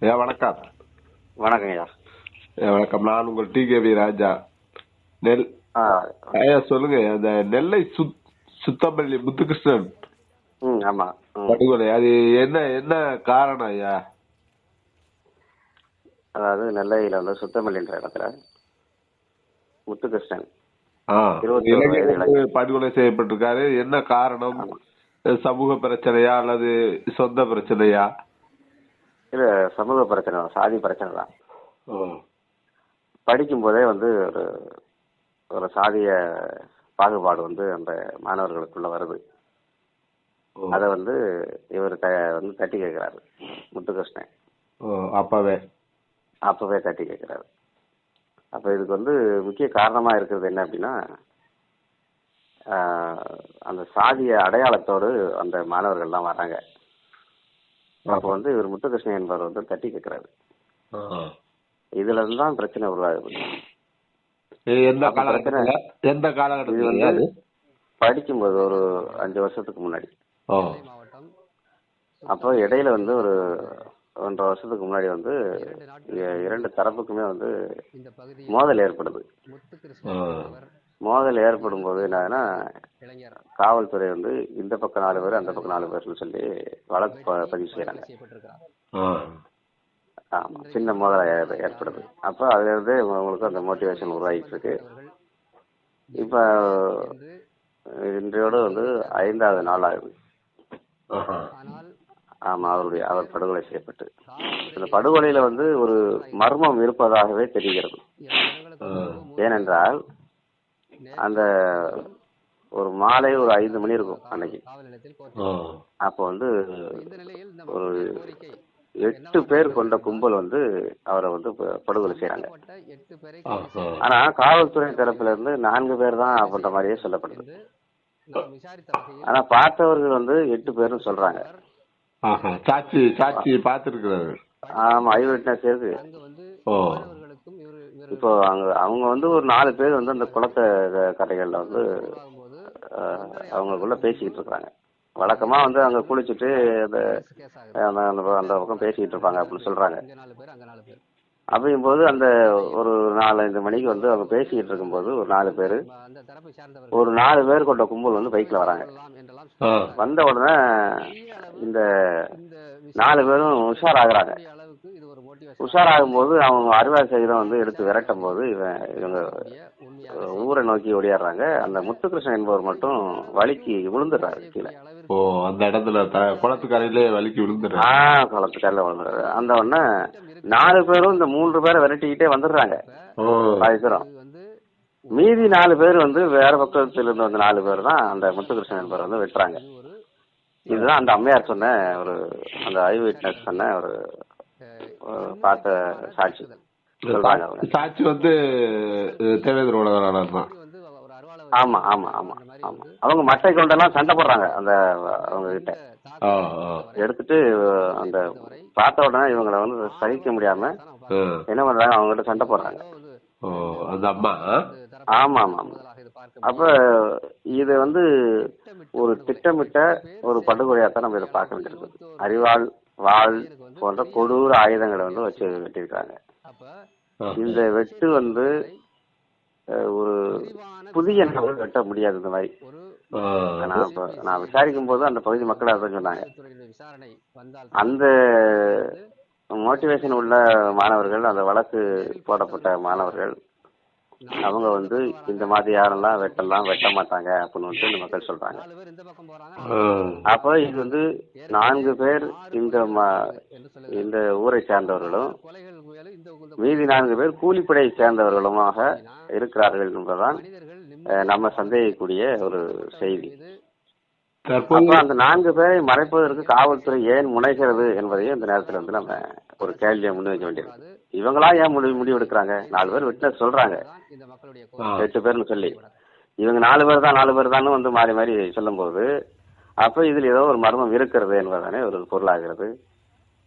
ஐயா வணக்கம். வணக்கம் ஐயா. வணக்கம். நான் உங்கள் டி கேவி ராஜா. நெல் ஆ. ஐயா சொல்லுங்க. அந்த நெல்லை சுத் சுத்தமல்லி முத்துகிருஷ்ணன். ம் ஆமாம் ம். படுகொலை. அது என்ன என்ன காரணம் ஐயா? அதாவது நெல்லையில் வந்து சுத்தமல்லின்ற இடத்துல முத்துகிருஷ்ணன் படுகொலை செய்யப்பட்டிருக்காரு. என்ன காரணம்? சமூக பிரச்சனையா அல்லது சொந்த பிரச்சனையா? இது சமூக பிரச்சனை தான், சாதி பிரச்சனை தான். படிக்கும்போதே வந்து ஒரு ஒரு சாதிய பாகுபாடு வந்து அந்த மாணவர்களுக்குள்ள வருது. அதை வந்து இவர் வந்து தட்டி கேட்குறாரு முத்துகிருஷ்ணன். அப்பவே. அப்பவே தட்டி கேட்குறாரு அப்போ இதுக்கு வந்து முக்கிய காரணமாக இருக்கிறது என்ன அப்படின்னா அந்த சாதிய அடையாளத்தோடு அந்த மாணவர்கள்லாம் வராங்க. அப்போ வந்து இவர் முத்துகிருஷ்ணன் என்பவர் வந்து தட்டி கேட்குறாரு. இதுல இருந்து தான் பிரச்சனை உருவாகுது. எந்த காலகட்டத்துல? எந்த காலகட்டத்துல வந்து படிக்கும்போது ஒரு அஞ்சு வருஷத்துக்கு முன்னாடி. ஓ. அப்போ இடையில வந்து ஒரு ஒன்றரை வருஷத்துக்கு முன்னாடி வந்து இரண்டு தரப்புக்குமே வந்து மோதல் ஏற்படுது. மோதல் ஏற்படும் போது என்னன்னா காவல்துறை வந்து இந்த பக்கம் நாலு பேர் அந்த பக்கம் நாலு பேர்னு சொல்லி வழக்கு பதிவு செய்யறாங்க. ஆமா சின்ன மோதல் ஏற்படுது. அப்போ அதுல இருந்து உங்களுக்கு அந்த மோட்டிவேஷன் உருவாகிட்டு இருக்கு. இப்போ இன்றையோடு வந்து ஐந்தாவது நாள் ஆகுது. ஆமா அவருடைய அவர் படுகொலை செய்யப்பட்டு. இந்த படுகொலையில வந்து ஒரு மர்மம் இருப்பதாகவே தெரிகிறது. ஏனென்றால் அந்த ஒரு மாலை ஒரு ஐந்து மணி இருக்கும் அன்னைக்கு. அப்போ வந்து ஒரு எட்டு பேர் கொண்ட கும்பல் வந்து அவரை வந்து ப- படுகொலை செய்யறாங்க. ஆனா காவல்துறை தரப்புல இருந்து நான்கு பேர் தான் அப்படின்ற மாதிரியே சொல்லப்படுது ஆனா பார்த்தவர்கள் வந்து எட்டு பேர்னு சொல்றாங்க ஆஹா. சாட்சி சாட்சி பார்த்திருக்கிறாரு ஆமா ஐ விட்னஸ் இருக்கு ஓ இப்போ அங்க அவங்க வந்து ஒரு நாலு பேர் வந்து அந்த குளத்த க- கரைகள்ல வந்து அவங்களுக்குள்ள பேசிக்கிட்டு இருக்காங்க. வழக்கமா வந்து அங்க குளிச்சுட்டு அந்த அந்த பக்கம் பேசிக்கிட்டு இருப்பாங்க அப்படின்னு சொல்றாங்க. அப்படிங்கும்போது அந்த ஒரு நாலஞ்சு மணிக்கு வந்து அவங்க பேசிக்கிட்டு இருக்கும்போது ஒரு நாலு பேர் ஒரு நாலு பேர் கொண்ட கும்பல் வந்து பைக்ல வராங்க. வந்த உடனே இந்த நாலு பேரும் உஷாராகிறாங்க. உஷாராகும் போது அவங்க அறுவை சகிதம் வந்து எடுத்து விரட்டும் போது இவன் இவங்க ஊரை நோக்கி ஓடியாடுறாங்க. அந்த முத்துகிருஷ்ணன் என்பவர் மட்டும் வலிக்கு விழுந்துடுறாரு கீழே. ஓ அந்த இடத்துல குளத்துக்கரையிலே வலிக்கு விழுந்துடுறாரு. ஆ குளத்துக்காரில் விழுந்துடுறாரு. அந்த உடனே நாலு பேரும் இந்த மூன்று பேரை விரட்டிக்கிட்டே வந்துடுறாங்க. பேரும் மீதி நாலு பேர் வந்து வேற பக்கத்துல இருந்து வந்த நாலு பேர் தான் அந்த முத்துகிருஷ்ணன் என்பவர் வந்து வெட்டுறாங்க. இதுதான் அந்த அம்மையார் சொன்ன ஒரு அந்த ஐ விட்னஸ் சொன்ன ஒரு பார்த்த சாட்சி. சாட்சி வந்து தேவேந்திர உலகநாதன் தான். ஆமா ஆமா ஆமா ஆமா. அவங்க மட்டை கொண்டெல்லாம் சண்டை போடுறாங்க அந்த அவங்க கிட்ட. எடுத்துட்டு அந்த பார்த்த உடனே இவங்களை வந்து சகிக்க முடியாம. என்ன பண்றாங்க அவங்க கிட்ட சண்டை போடுறாங்க. ஓ அந்த அம்மா ஆமா ஆமா ஆமா. அப்ப இது வந்து ஒரு திட்டமிட்ட ஒரு படுகொலையாத்தான் நம்ம இதை பார்க்க வேண்டியிருக்குது. அறிவாள் வாள் போன்ற கொடூர ஆயுதங்களை வந்து வச்சு வெட்டியிருக்காங்க. இந்த வெட்டு வந்து ஒரு புதிய நபர் வெட்ட முடியாது இந்த மாதிரி. நான் இப்ப நான் விசாரிக்கும் போது அந்த பகுதி மக்கள் அதான் சொன்னாங்க அந்த மோட்டிவேஷன் உள்ள மாணவர்கள் அந்த வழக்கு போடப்பட்ட மாணவர்கள் அவங்க வந்து இந்த மாதிரி யாரெல்லாம் வெட்டலாம் வெட்ட மாட்டாங்க அப்படின்னு வந்து இந்த மக்கள் சொல்றாங்க. அப்போ இது வந்து நான்கு பேர் இந்த இந்த ஊரை சேர்ந்தவர்களும் மீதி நான்கு பேர் கூலிப்படை சேர்ந்தவர்களுமாக இருக்கிறார்கள் என்பதுதான் நம்ம சந்தேகிக்கக்கூடிய ஒரு செய்தி அந்த நான்கு பேரை மறைப்பதற்கு காவல்துறை ஏன் முனைகிறது என்பதையும் இந்த நேரத்துல வந்து நம்ம ஒரு கேள்வியை முன்வைக்க வேண்டியிருக்கு. இவங்களா ஏன் முடிவு முடிவு எடுக்கிறாங்க நாலு பேர் விட்னஸ் சொல்றாங்க. எட்டு பேர்னு சொல்லி. இவங்க நாலு பேர் தான் நாலு பேர் தான் வந்து மாறி மாறி சொல்லும்போது அப்ப இதில் ஏதோ ஒரு மர்மம் இருக்கிறது என்பதுதானே ஒரு பொருளாகிறது.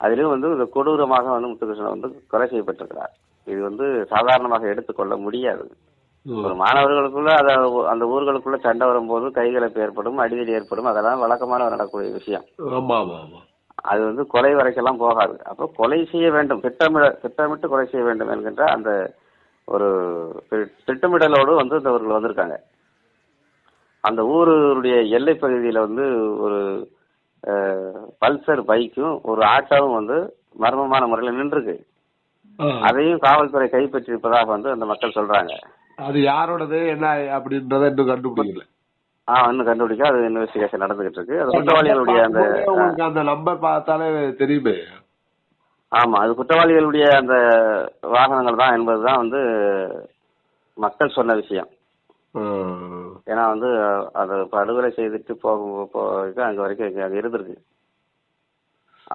அதிலும் வந்து இந்த கொடூரமாக வந்து முத்துகிருஷ்ணன் வந்து கொலை செய்யப்பட்டிருக்கிறார். இது வந்து சாதாரணமாக எடுத்துக்கொள்ள முடியாது. ஒரு மாணவர்களுக்குள்ள அத அந்த ஊர்களுக்குள்ள சண்டை வரும்போது கைகலப்பு ஏற்படும் அடிதடி ஏற்படும் அதெல்லாம் வழக்கமான நடக்கக்கூடிய விஷயம். ஆமா ஆமா ஆமா. அது வந்து கொலை வரைக்கெல்லாம் போகாது. அப்போ கொலை செய்ய வேண்டும். திட்டமிட திட்டமிட்டு கொலை செய்ய வேண்டும் என்கின்ற அந்த ஒரு திட்டமிடலோடு வந்து இவர்கள் வந்திருக்காங்க. அந்த ஊருடைய எல்லை பகுதியில் வந்து ஒரு பல்சர் பைக்கும் ஒரு ஆட்டோவும் வந்து மர்மமான முறையில் நின்றுருக்கு. அதையும் காவல்துறை கைப்பற்றியிருப்பதாக வந்து அந்த மக்கள் சொல்றாங்க. அது யாரோடது என்ன அப்படின்றத இன்னும் கண்டுபிடிக்கல. ஆ இன்னும் கண்டுபிடிக்க அது இன்வெஸ்டிகேஷன் நடந்துகிட்டு இருக்கு அது குற்றவாளிகளுடைய அந்த உங்களுக்கு அந்த நம்பர் பார்த்தாலே தெரியுமே. ஆமா அது குற்றவாளிகளுடைய அந்த வாகனங்கள் தான் என்பதுதான் வந்து மக்கள் சொன்ன விஷயம். ஏன்னா வந்து அதை படுகொலை செய்துட்டு போக போக அங்க வரைக்கும் இங்க அங்க இருந்திருக்கு.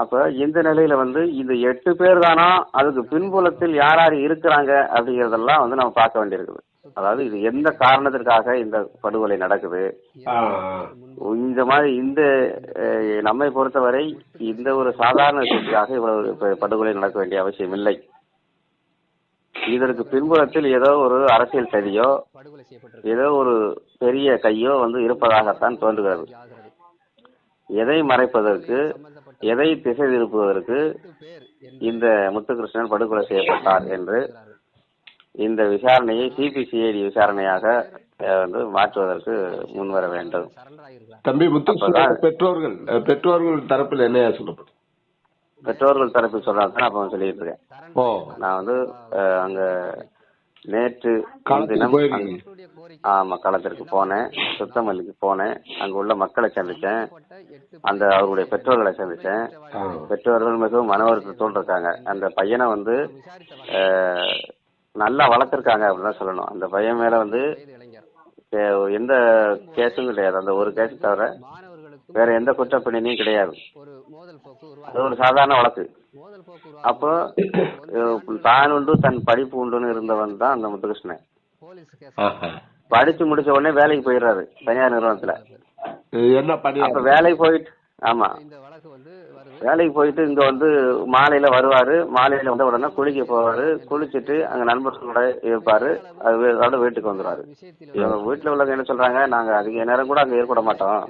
அப்ப இந்த நிலையில வந்து இந்த எட்டு பேர் தானா அதுக்கு பின்புலத்தில் யார் யார் இருக்கிறாங்க அப்படிங்கறதெல்லாம் வந்து நம்ம பார்க்க வேண்டியிருக்குது. அதாவது இது எந்த காரணத்திற்காக இந்த படுகொலை நடக்குது. இந்த மாதிரி இந்த நம்மை பொறுத்தவரை இந்த ஒரு சாதாரண விஷயத்துக்காக இவ்வளவு படுகொலை நடக்க வேண்டிய அவசியம் இல்லை. இதற்கு பின்புலத்தில் ஏதோ ஒரு அரசியல் சதியோ ஏதோ ஒரு பெரிய கையோ வந்து இருப்பதாகத்தான் தோன்றுகிறது. எதை மறைப்பதற்கு எதை திசை திருப்புவதற்கு இந்த முத்துகிருஷ்ணன் படுகொலை செய்யப்பட்டார் என்று இந்த விசாரணையை சிபிசிஐடி விசாரணையாக வந்து மாற்றுவதற்கு முன்வர வேண்டும். தம்பி முத்து பெற்றோர்கள் பெற்றோர்கள் தரப்பில் என்னையா சொல்லப்படும் பெற்றோர்கள் தரப்பில் சொல்றாங்க நான் அப்ப சொல்லிட்டு இருக்கேன். நான் வந்து அங்க நேற்று அங்க- ஆமா களத்திற்கு போனேன். சுத்தமல்லிக்கு போனேன். அங்க உள்ள மக்களை சந்திச்சேன். அந்த அவருடைய பெற்றோர்களை சந்திச்சேன். பெற்றோர்கள் மிகவும் மன வருத்தத்தோடு இருக்காங்க. அந்த பையனை வந்து நல்லா வளர்த்துருக்காங்க அப்படின்னு தான் சொல்லணும். அந்த பையன் மேல வந்து கே- எந்த கேஸும் கிடையாது. அந்த ஒரு கேஸ் தவிர வேற எந்த குற்றப்பின்னணியும் கிடையாது. அது ஒரு சாதாரண வழக்கு. அப்போ தான் உண்டு தன் படிப்பு உண்டுன்னு இருந்தவன் தான் அந்த முத்துகிருஷ்ணன். படிச்சு முடிச்ச உடனே வேலைக்கு போயிடுறாரு தனியார் நிறுவனத்துல. இது என்ன பண்ணி அப்ப வேலைக்கு போயிட்டு ஆமா. வேலைக்கு போயிட்டு இங்க வந்து மாலையில வருவாரு. மாலையில வந்த உடனே குளிக்க போவாரு. குளிச்சுட்டு அங்க நண்பர்களோட இருப்பாரு. அது அதோட வீட்டுக்கு வந்துருவாரு. இவங்க வீட்டுல உள்ளவங்க என்ன சொல்றாங்க? நாங்க அதிக நேரம் கூட அங்க இருக்க மாட்டோம்.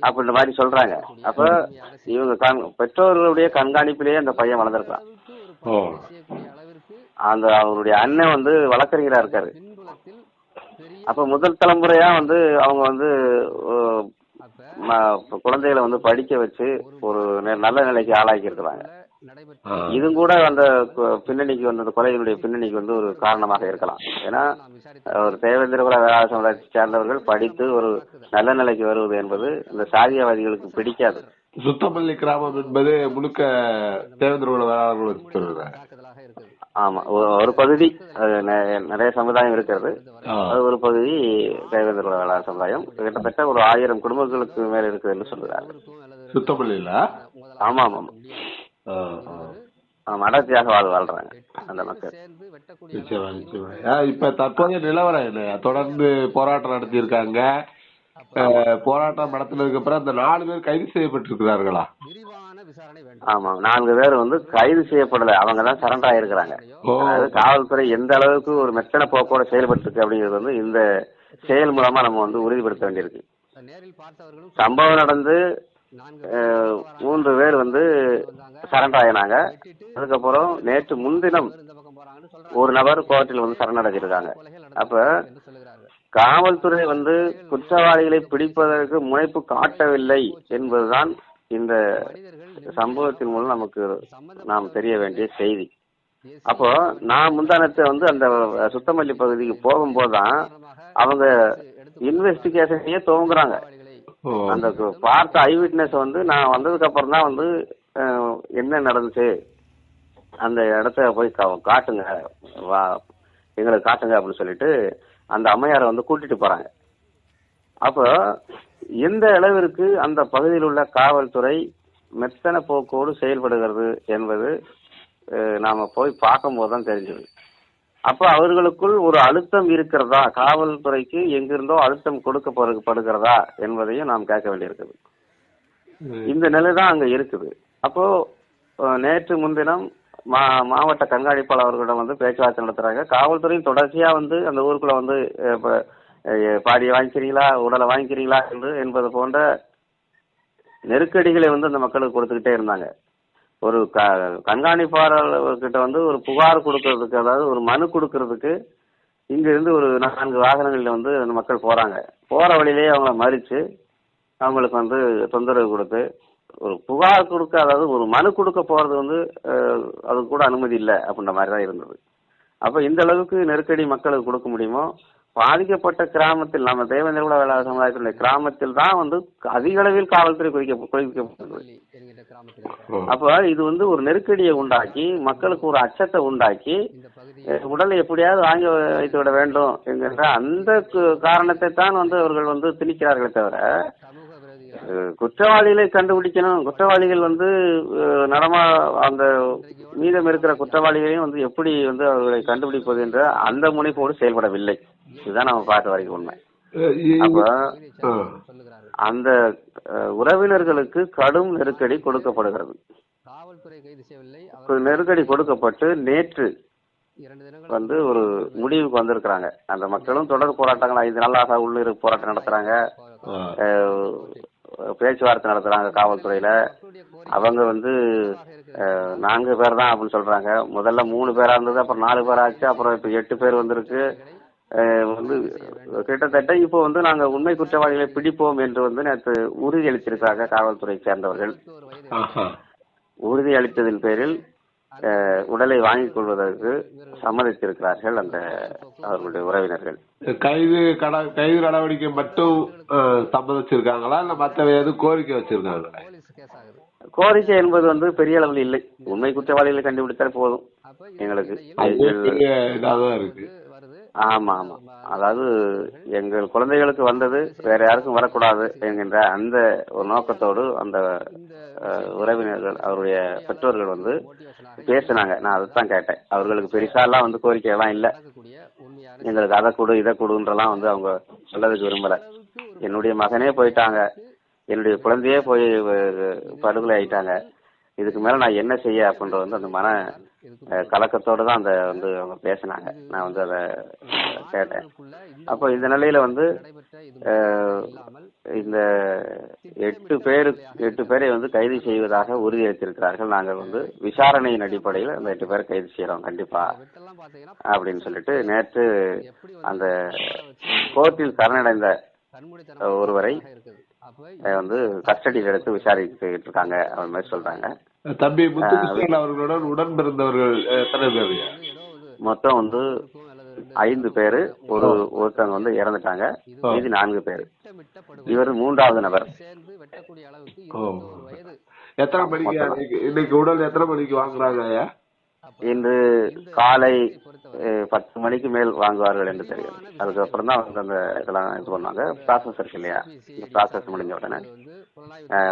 அப்படின்ற மாதிரி சொல்றாங்க. அப்ப இவங்க கண்- பெற்றோர்களுடைய கண்காணிப்பிலேயே அந்த பையன் வளர்ந்துருக்கான். அந்த அவருடைய அண்ணன் வந்து வழக்கறிஞரா இருக்காரு. அப்ப முதல் தலைமுறையா வந்து அவங்க வந்து குழந்தைகளை வந்து படிக்க வச்சு ஒரு நல்ல நிலைக்கு ஆளாக்கி இருக்கிறாங்க இது கூட அந்த பின்னணிக்கு வந்து அந்த கொலையினுடைய பின்னணிக்கு வந்து ஒரு காரணமாக இருக்கலாம். ஏன்னா ஒரு தேவேந்திர குல வேளாண் சேர்ந்தவர்கள் படித்து ஒரு நல்ல நிலைக்கு வருவது என்பது இந்த சாதியவாதிகளுக்கு பிடிக்காது. சுத்தமல்லி கிராமம் என்பது முழுக்க தேவேந்திர குல வேளாளர்களுக்கு ஆமா. ஒரு பகுதி நிறைய சமுதாயம் இருக்கிறது. அது ஒரு பகுதி தேவேந்திர வேளாண் சமுதாயம். கிட்டத்தட்ட ஒரு ஆயிரம் குடும்பங்களுக்கு மேல இருக்குதுன்னு சொல்லுறாங்க சுத்தமல்லியில ஆமா ஆமா. ஆமா அடர்த்தியாக வாழ் வாழ்றாங்க அந்த மக்கள். இப்ப தற்போதைய நிலவரம் என்ன? தொடர்ந்து போராட்டம் நடத்தியிருக்காங்க. அஹ், போராட்டம் நடத்தினதுக்கு அப்புறம் அந்த நாலு பேர் கைது செய்யப்பட்டிருக்கிறார்களா? ஆமா நான்கு பேர் வந்து கைது செய்யப்படல. அவங்க தான் சரண்டர் ஆயிருக்கிறாங்க. அதாவது காவல்துறை எந்த அளவுக்கு ஒரு மெத்தன போக்கோட செயல்பட்டு இருக்கு அப்படிங்கிறது வந்து இந்த செயல் மூலமா நம்ம வந்து உறுதிப்படுத்த வேண்டியிருக்கு. சம்பவம் நடந்து மூன்று பேர் வந்து சரண்டர் ஆயினாங்க. அதுக்கப்புறம் நேற்று முன்தினம் ஒரு நபர் கோர்ட்டில் வந்து சரணடைஞ்சிருக்காங்க அப்ப காவல்துறை வந்து குற்றவாளிகளை பிடிப்பதற்கு முனைப்பு காட்டவில்லை என்பதுதான் இந்த சம்பவத்தின் மூலம் நமக்கு நாம் தெரிய வேண்டிய செய்தி. அப்போ நான் முந்தானத்தை வந்து அந்த சுத்தமல்லி பகுதிக்கு போகும்போது தான் அவங்க இன்வெஸ்டிகேஷனையே துவங்குறாங்க. அந்த பார்த்த ஐ விட்னஸ் வந்து நான் வந்ததுக்கு அப்புறம் தான் வந்து என்ன நடந்துச்சு? அந்த இடத்த போய் கா- காட்டுங்க. வா எங்களுக்கு காட்டுங்க அப்படின்னு சொல்லிட்டு அந்த அம்மையாரை வந்து கூட்டிட்டு போறாங்க. அப்போ எந்த அளவிற்கு அந்த பகுதியில் உள்ள காவல்துறை மெத்தன போக்கோடு செயல்படுகிறது என்பது நாம போய் பார்க்கும்போது தான் தெரிஞ்சது. அப்ப அவர்களுக்குள் ஒரு அழுத்தம் இருக்கிறதா? காவல்துறைக்கு எங்கிருந்தோ அழுத்தம் கொடுக்கப்படுகிறதா என்பதையும் நாம் கேட்க வேண்டியிருக்குது. இந்த நிலை தான் அங்க இருக்குது. அப்போ நேற்று முன்தினம் மா மாவட்ட கண்காணிப்பாளர் அவர்களிடம் வந்து பேச்சுவார்த்தை நடத்துறாங்க. காவல்துறையும் தொடர்ச்சியா வந்து அந்த ஊருக்குள்ள வந்து பாடியை வாங்கிக்கிறீங்களா? உடலை வாங்கிக்கிறீங்களா? என்று என்பது போன்ற நெருக்கடிகளை வந்து அந்த மக்களுக்கு கொடுத்துக்கிட்டே இருந்தாங்க. ஒரு க கண்காணிப்பாளர்கிட்ட வந்து ஒரு புகார் கொடுக்கறதுக்கு அதாவது ஒரு மனு கொடுக்கறதுக்கு இங்கிருந்து ஒரு நான்கு வாகனங்களில் வந்து அந்த மக்கள் போகிறாங்க போகிற வழியிலேயே அவங்கள மறித்து அவங்களுக்கு வந்து தொந்தரவு கொடுத்து ஒரு புகார் கொடுக்க அதாவது ஒரு மனு கொடுக்க போகிறது வந்து அது கூட அனுமதி இல்லை அப்படின்ற மாதிரி தான் இருந்தது. அப்போ இந்த அளவுக்கு நெருக்கடி மக்களுக்கு கொடுக்க முடியுமோ பாதிக்கப்பட்ட கிராமத்தில் நம்ம தேவேந்திர கூட வேளாண் சமுதாயத்தினுடைய கிராமத்தில் தான் வந்து அதிக அளவில் காவல்துறை இருக்கிற ஓ. அப்ப இது வந்து ஒரு நெருக்கடியை உண்டாக்கி மக்களுக்கு ஒரு அச்சத்தை உண்டாக்கி உடலை எப்படியாவது வாங்கி வைத்து விட வேண்டும் என்கின்ற அந்த காரணத்தை தான் வந்து அவர்கள் வந்து திணிக்கிறார்களே தவிர குற்றவாளிகளை கண்டுபிடிக்கணும். குற்றவாளிகள் வந்து நடமா அந்த மீதம் இருக்கிற குற்றவாளிகளையும் வந்து எப்படி வந்து அவர்களை கண்டுபிடிப்பது என்ற அந்த முனைப்போடு செயல்படவில்லை. இதுதான் நம்ம பார்த்த வரைக்கும் உண்மை. அப்ப அந்த உறவினர்களுக்கு கடும் நெருக்கடி கொடுக்கப்படுகிறது. நெருக்கடி கொடுக்கப்பட்டு நேற்று வந்து ஒரு முடிவுக்கு வந்திருக்கிறாங்க. அந்த மக்களும் தொடர் போராட்டங்கள் ஐந்து நாளாக உள்ளிரு போராட்டம் நடத்துறாங்க. பேச்சுவார்த்தை நடத்துறாங்க காவல்துறையில. அவங்க வந்து நான்கு பேர் தான் அப்படின்னு சொல்றாங்க. முதல்ல மூணு பேரா இருந்தது அப்புறம் நாலு பேர் ஆச்சு அப்புறம் இப்ப எட்டு பேர் வந்திருக்கு. வந்து கிட்டத்தட்ட இப்போ வந்து நாங்க உண்மை குற்றவாளிகளை பிடிப்போம் என்று வந்து நேற்று உறுதி அளித்திருக்காங்க காவல்துறை சேர்ந்தவர்கள். ஒரு வயது ஆஹா. உறுதி அளித்ததின் பேரில் உடலை வாங்கிக் கொள்வதற்கு சம்மதித்திருக்கிறார்கள் அந்த அவர்களுடைய உறவினர்கள். கைது கைது நடவடிக்கை மட்டும் சம்மதிச்சிருக்காங்களா? இல்ல மத்த எதுவும் கோரிக்கை வச்சிருக்காங்களா? கோரிக்கை என்பது வந்து பெரிய அளவில் இல்லை. உண்மை குற்றவாளிகளை கண்டுபிடித்தால் போதும். எங்களுக்கு இருக்கு. ஆமா ஆமா. அதாவது எங்கள் குழந்தைகளுக்கு வந்தது வேற யாருக்கும் வரக்கூடாது என்கின்ற அந்த ஒரு நோக்கத்தோடு அந்த உறவினர்கள் அவருடைய பெற்றோர்கள் வந்து பேசினாங்க. நான் அதைத்தான் கேட்டேன். அவர்களுக்கு பெருசாலாம் வந்து கோரிக்கை எல்லாம் இல்ல. எங்களுக்கு அதை கொடு இதை கொடுன்றலாம் வந்து அவங்க சொல்லதுக்கு விரும்பல. என்னுடைய மகனே போயிட்டாங்க. என்னுடைய குழந்தையே போய் படுகொலை ஆயிட்டாங்க. இதுக்கு மேல நான் என்ன செய்ய அப்படின்ற வந்து அந்த மன கலக்கத்தோட தான் அந்த வந்து அவங்க பேசினாங்க. நான் வந்து அதை கேட்டேன். அப்போ இந்த நிலையில வந்து இந்த எட்டு பேரு எட்டு பேரை வந்து கைது செய்வதாக உறுதியளித்திருக்கிறார்கள். நாங்கள் வந்து விசாரணையின் அடிப்படையில் அந்த எட்டு பேரை கைது செய்யறோம் கண்டிப்பா. அப்படின்னு சொல்லிட்டு நேற்று அந்த கோர்ட்டில் சரணடைந்த ஒருவரை வந்து கஸ்டடியில் எடுத்து விசாரிச்சுட்டு இருக்காங்க அந்த மாதிரி சொல்றாங்க. தம்பி முத்துகிருஷ்ணன் அவர்களுடன் உடன் பிறந்தவர்கள் எத்தனை பேர்? மொத்தம் வந்து ஐந்து பேரு ஒரு ஒருத்தவங்க வந்து இறந்துட்டாங்க மீதி நான்கு பேர். இவர் மூன்றாவது நபர். எத்தனை மணிக்கு இன்னைக்கு உடல் எத்தனை மணிக்கு வாங்குறாங்க இன்று காலை பத்து மணிக்கு மேல் வாங்குவார்கள் என்று தெரியும் அதுக்கப்புறம் தான் வந்து அந்த இதெல்லாம் இது பண்ணுவாங்க. ப்ராசஸ் இருக்கு இல்லையா? இந்த ப்ராசஸ் முடிஞ்ச உடனே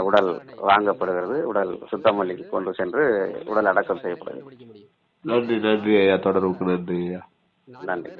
உடல் வாங்கப்படுகிறது. உடல் சுத்தமல்லிக்கு கொண்டு சென்று உடல் அடக்கம் செய்யப்படுகிறது. நன்றி நன்றி ஐயா. தொடர்புக்கு நன்றி ஐயா. நன்றி